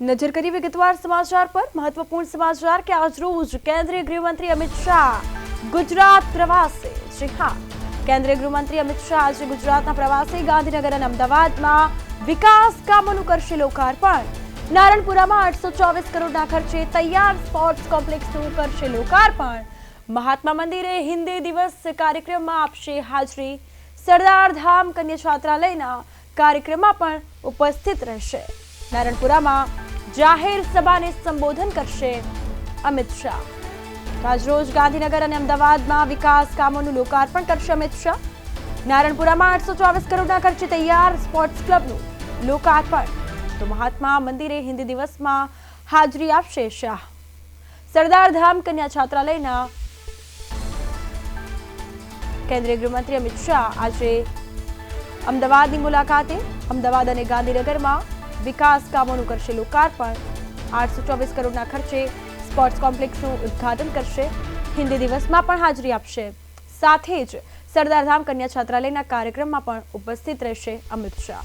નજર કરી વિગતવાર સમાચાર પર. મહત્વપૂર્ણ સમાચાર કે આજરોજ કેન્દ્રીય ગૃહમંત્રી અમિત શાહ ગુજરાત પ્રવાસે. જી હા. કેન્દ્રીય ગૃહમંત્રી અમિત શાહ આજે ગુજરાતના પ્રવાસે. ગાંધીનગર અને અમદાવાદમાં વિકાસ કામોનું કરશે લોકાર્પણ. નારણપુરામાં આઠસો ચોવીસ કરોડના ખર્ચે તૈયાર સ્પોર્ટ્સ કોમ્પ્લેક્સનું કરશે લોકાર્પણ. મહાત્મા મંદિરે હિન્દી દિવસ કાર્યક્રમમાં આપશે હાજરી. સરદાર ધામ કન્યા છાત્રાલયના કાર્યક્રમમાં પણ ઉપસ્થિત રહેશે. નારણપુરામાં જાહેર સભાને સંબોધન કરશે અમિત શાહ. આજરોજ ગાંધીનગર અને અમદાવાદમાં વિકાસ કામોનું લોકાર્પણ કરશે અમિત શાહ. નારણપુરામાં આઠસો ચોવીસ કરોડના ખર્ચે તૈયાર સ્પોર્ટ્સ ક્લબનું લોકાર્પણ. તો મહાત્મા મંદિરે હિન્દી દિવસમાં હાજરી આપશે શાહ. સરદાર ધામ કન્યા છાત્રાલયના કેન્દ્રીય ગૃહમંત્રી અમિત શાહ આજે અમદાવાદની મુલાકાતે અમદાવાદ અને ગાંધીનગરમાં વિકાસ કામોનું કરશે લોકાર્પણ. આઠસો ચોવીસ કરોડના ખર્ચે સ્પોર્ટ્સ કોમ્પ્લેક્સનું ઉદ્ઘાટન કરશે. હિન્દી દિવસમાં પણ હાજરી આપશે. સાથે જ સરદારધામ કન્યા છાત્રાલયના કાર્યક્રમમાં પણ ઉપસ્થિત રહેશે અમિત શાહ.